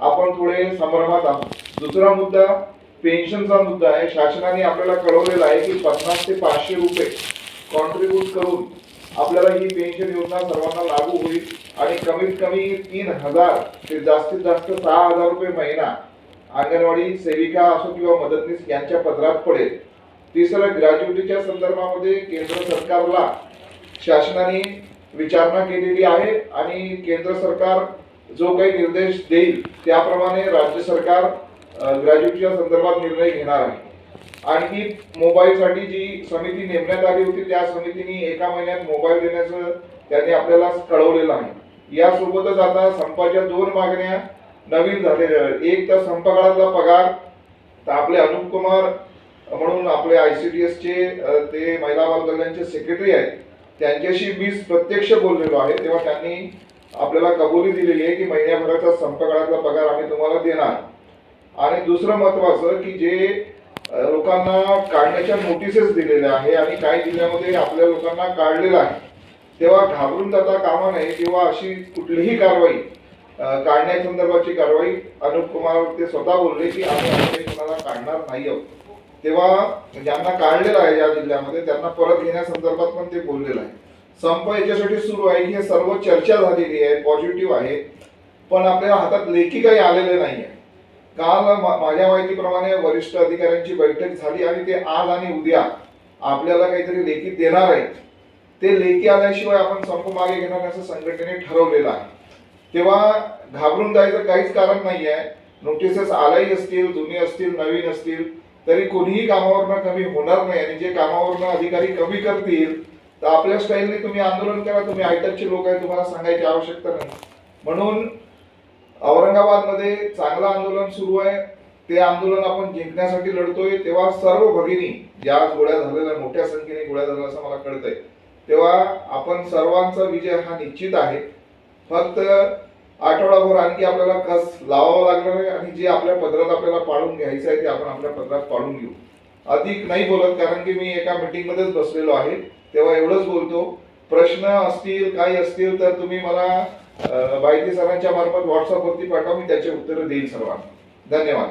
आपण थोडे संभ्रमात आहोत. दुसरा मुद्दा पेन्शनचा मुद्दा आहे. शासनाने आपल्याला कळवलेला आहे की पन्नास ते पाचशे रुपये कॉन्ट्रीब्यूट करून आपल्याला ही पेन्शन योजना सर्वांना लागू होईल. आणि कमीत कमी तीन हजार ते जास्तीत जास्त सहा हजार रुपये महिना अंगणवाडी सेविका असो किंवा मदतनीस यांच्या पदरात पडेल. तिसरं ग्रॅज्युएटीच्या संदर्भामध्ये केंद्र सरकारला शासनाने विचारणा केलेली आहे आणि केंद्र सरकार जो काही निर्देश देईल त्याप्रमाणे राज्य सरकार ग्रॅज्युएटच्या संदर्भात निर्णय घेणार आहे. आणखी मोबाईलसाठी जी समिती नेमण्यात आली होती त्या समितीने एका महिन्यात मोबाईल देण्याचं त्यांनी आपल्याला कळवलेलं आहे. यासोबतच आता संपाच्या दोन मागण्या नवीन झालेल्या आहेत. एक तर संपकाळातला पगार तर आपले अनुप कुमार म्हणून आपले आय सी डी एसचे ते महिला बालकल्याणचे सेक्रेटरी आहेत. त्यांच्याशी मी प्रत्यक्ष बोललेलो आहे. तेव्हा त्यांनी आपल्याला कबुली दिलेली आहे की महिन्याभराचा संपकाळातला पगार आम्ही तुम्हाला देणार. आणि दुसरं महत्वाचं की जे लोकांना काढण्याच्या नोटिसेस दिलेल्या आहे आणि काही जिल्ह्यामध्ये आपल्या लोकांना काढलेलं आहे तेव्हा घाबरून जाता कामा नये किंवा अशी कुठलीही कारवाई काढण्यासंदर्भाची कारवाई अनुप कुमार ते स्वतः बोलले की आम्ही असं कोणाला काढणार नाही आहोत. तेव्हा ज्यांना काढलेलं आहे या जिल्ह्यामध्ये त्यांना परत घेण्यासंदर्भात पण ते बोललेलं आहे. संप याच्यासाठी सुरू आहे. हे सर्व चर्चा झालेली आहे. पॉझिटिव्ह आहे. पण आपल्या हातात लेखी काही आलेले नाही आहे काल मा- माझ्या माहितीप्रमाणे वरिष्ठ अधिकाऱ्यांची बैठक झाली आणि ते आज आणि उद्या आपल्याला काहीतरी लेखी देणार आहेत. ते लेखी आल्याशिवाय आपण संप मागे घेणार असं संघटनेने ठरवलेलं आहे. तेव्हा घाबरून जायचं काहीच कारण नाही आहे नोटिसेस आल्याही असतील जुनी असतील नवीन असतील तरी कोणीही कामावरनं कमी होणार नाही आणि जे कामावरनं अधिकारी कमी करतील तर आपल्या स्टाईलने तुम्ही आंदोलन करा तुम्ही आयटकचे लोक आहे तुम्हाला सांगायची आवश्यकता नाही. म्हणून औरंगाबादमध्ये चांगलं आंदोलन सुरू आहे. ते आंदोलन आपण जिंकण्यासाठी लढतोय. तेव्हा सर्व भगिनी ज्या गोळ्या झालेल्या मोठ्या संख्येने गोळ्या झाल्या असं मला कळतंय. तेव्हा आपण सर्वांचा विजय हा निश्चित आहे. फक्त आठवडाभर आणखी आपल्याला कस लावावं लागणार आहे आणि जे आपल्या पदरात आपल्याला पाळून घ्यायचं आहे ते आपण आपल्या पदरात पाडून घेऊ. अधिक नाही बोलत कारण की मी एका मीटिंगमध्येच बसलेलो आहे. तेव्हा एवढंच बोलतो प्रश्न असतील काही असतील तर तुम्ही मला बायती सरांच्या मार्फत व्हॉट्सअपवरती पाठवा मी त्याचे उत्तर देईल सर्वांना. धन्यवाद.